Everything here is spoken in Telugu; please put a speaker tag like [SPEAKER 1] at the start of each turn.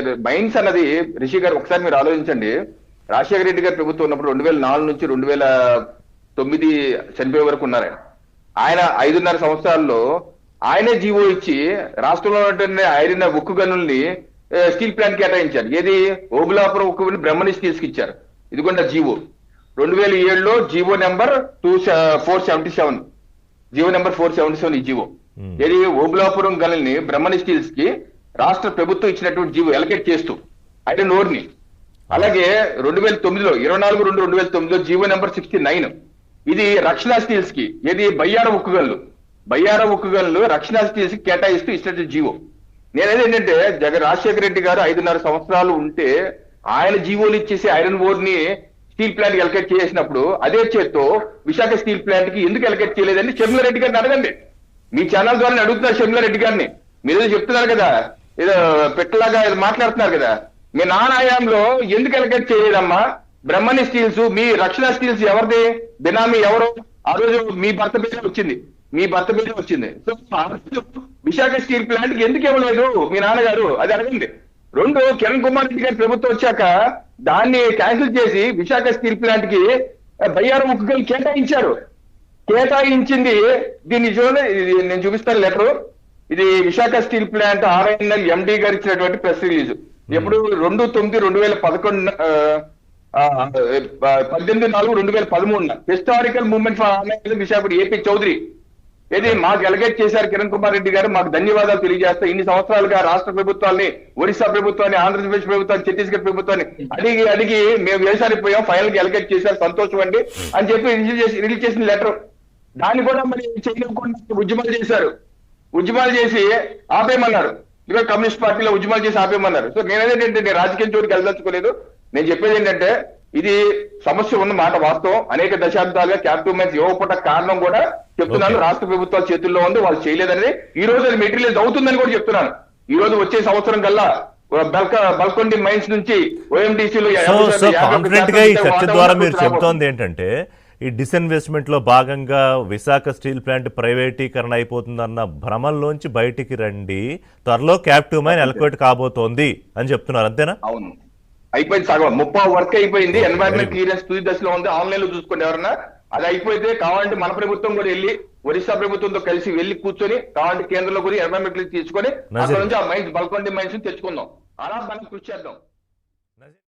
[SPEAKER 1] మైన్స్ అన్నది రిషి గారు ఒకసారి మీరు ఆలోచించండి. రాజశేఖర రెడ్డి గారి ప్రభుత్వం ఉన్నప్పుడు రెండు వేల నాలుగు నుంచి రెండు వేల తొమ్మిది చనిపోయే వరకు ఉన్నారు ఆయన ఆయన ఐదున్నర సంవత్సరాల్లో ఆయనే జీవో ఇచ్చి రాష్ట్రంలో ఐరన్ ఉక్కు గనుల్ని స్టీల్ ప్లాంట్ కేటాయించారు. ఏది? ఓబులాపురం ఉక్కు గనులు బ్రహ్మని స్టీల్స్కి ఇచ్చారు ఇదిగోండి జీవో. రెండు వేల ఏడులో GO number two four seventy seven. GO number four seventy seven ఈ జీవో. ఏది? ఓబులాపురం గనుల్ని బ్రహ్మని స్టీల్స్కి రాష్ట్ర ప్రభుత్వం ఇచ్చినటువంటి జీవో ఎలకేట్ చేస్తూ అంటే నోర్ని అలాగే రెండు వేల తొమ్మిదిలో ఇరవై నాలుగు రెండు రెండు వేల తొమ్మిదిలో జీవో నెంబర్ సిక్స్టీ నైన్ ఇది రక్షణ స్టీల్స్కి ఇది బయ్యార ఉక్కుగల్లు. బయ్యార ఉక్కు గనులు రక్షణ స్టీల్స్కి కేటాయిస్తూ ఇచ్చినట్టు జీవో. నేనేది ఏంటంటే జగన్ రాజశేఖర రెడ్డి గారు ఐదున్నర సంవత్సరాలు ఉంటే ఆయన జీవోలు ఇచ్చేసి ఐరన్ ఓర్ని స్టీల్ ప్లాంట్ ఎలకేట్ చేసినప్పుడు అదే చేత్తో విశాఖ స్టీల్ ప్లాంట్కి ఎందుకు ఎలకేట్ చేయలేదని షర్మిల రెడ్డి గారిని అడగండి. మీ ఛానల్ ద్వారా అడుగుతున్నారు షర్మిల రెడ్డి గారిని. మీరు ఏదో చెప్తున్నారు కదా. ఏదో పెట్టలాగా ఏదో మాట్లాడుతున్నారు కదా. మీ నాన్న ఎందుకు ఎలకేట్ చేయలేదమ్మా? బ్రహ్మణి స్టీల్స్ మీ రక్షణ స్టీల్స్ ఎవరిది? బినామీ ఎవరు? ఆ రోజు మీ భర్త పేరే వచ్చింది. మీ భర్త పేరే వచ్చింది. సో విశాఖ స్టీల్ ప్లాంట్కి ఎందుకు ఇవ్వలేదు మీ నాన్నగారు? అది అడగండి. రెండు కిరణ్ కుమార్ రెడ్డి గారి ప్రభుత్వం వచ్చాక దాన్ని క్యాన్సిల్ చేసి విశాఖ స్టీల్ ప్లాంట్కి బయ్యారం ఉక్కుగలు కేటాయించారు. కేటాయించింది దీన్ని చూడ నేను చూపిస్తాను లెటర్ ఇది Visakha steel plant RINL MD గారు ఇచ్చినటువంటి ప్రెస్ రిలీజ్. ఎప్పుడు రెండు తొమ్మిది రెండు వేల పదకొండు పద్దెనిమిది నాలుగు రెండు వేల పదమూడున. Historical movement for RINL Visakha AP Chowdary ఇది మాకు ఎలగేట్ చేశారు కిరణ్ కుమార్ రెడ్డి గారు మాకు ధన్యవాదాలు తెలియజేస్తా ఇన్ని సంవత్సరాలుగా రాష్ట్ర ప్రభుత్వాన్ని ఒరిస్సా ప్రభుత్వాన్ని ఆంధ్రప్రదేశ్ ప్రభుత్వాన్ని ఛత్తీస్గఢ్ ప్రభుత్వాన్ని అడిగి అడిగి మేము వ్యవసాయానికి పోయాం ఫైనల్గా ఎలగేట్ చేశారు సంతోషం అండి. అని చెప్పి రిలీజ్ చేసి రిలీజ్ చేసిన లెటర్ దాన్ని కూడా మరి చేయకుండా ఉద్యమాలు చేశారు. ఉద్యమాలు చేసి ఆపేయమన్నారు. ఇక కమ్యూనిస్ట్ పార్టీలో ఉద్యమాలు చేసి ఆపేయమన్నారు. సో నేనేంటంటే నేను రాజకీయం చోటుకి వెళ్ళదలుచుకోలేదు. నేను చెప్పేది ఏంటంటే ఇది సమస్య ఉన్న మాట వాస్తవం. అనేక దశాబ్దాలుగా క్యాపిటల్ మైన్స్ ఇవ్వకపోట కారణం కూడా చెప్తున్నాను. రాష్ట్ర ప్రభుత్వాల చేతుల్లో ఉంది. వాళ్ళు చేయలేదని ఈ రోజు అది మెటీరియల్ అవుతుందని కూడా చెప్తున్నాను. ఈ రోజు వచ్చే సంవత్సరం కల్లా బల్క బల్కొండి మైన్స్ నుంచి ఓఎండిసిలో
[SPEAKER 2] చర్చ ద్వారా మీరు చెబుతోంది ఏంటంటే ఈ డిస్ఇన్వెస్ట్మెంట్లో భాగంగా విశాఖ స్టీల్ ప్లాంట్ ప్రైవేటీకరణ అయిపోతుందన్న భ్రమంలోంచి బయటికి రండి. త్వరలో క్యాప్టివ్ మైన్ ఎలక్వేట్ కాబోతోంది అని చెప్తున్నారు. అంతేనా?
[SPEAKER 1] అవును. అయిపోయింది సగం. ముప్పై వర్క్ అయిపోయింది. ఎన్వైరన్మెంట్. క్లియరెన్స్ తుది దశలో ఉంది. ఆన్లైన్లో చూసుకోండి ఎవరన్నా. అది అయిపోతే కావాలంటే మన ప్రభుత్వం కూడా వెళ్ళి ఒరిస్సా ప్రభుత్వంతో కలిసి వెళ్ళి కూర్చొని కావాలంటే కేంద్రంలో కూడా ఎన్వైరన్మెంట్ తీసుకొని అక్కడ. నుంచి ఆ మైన్స్ బల్కొండి మైన్స్ తెచ్చుకుందాం. అలా మనం కృషి చేద్దాం.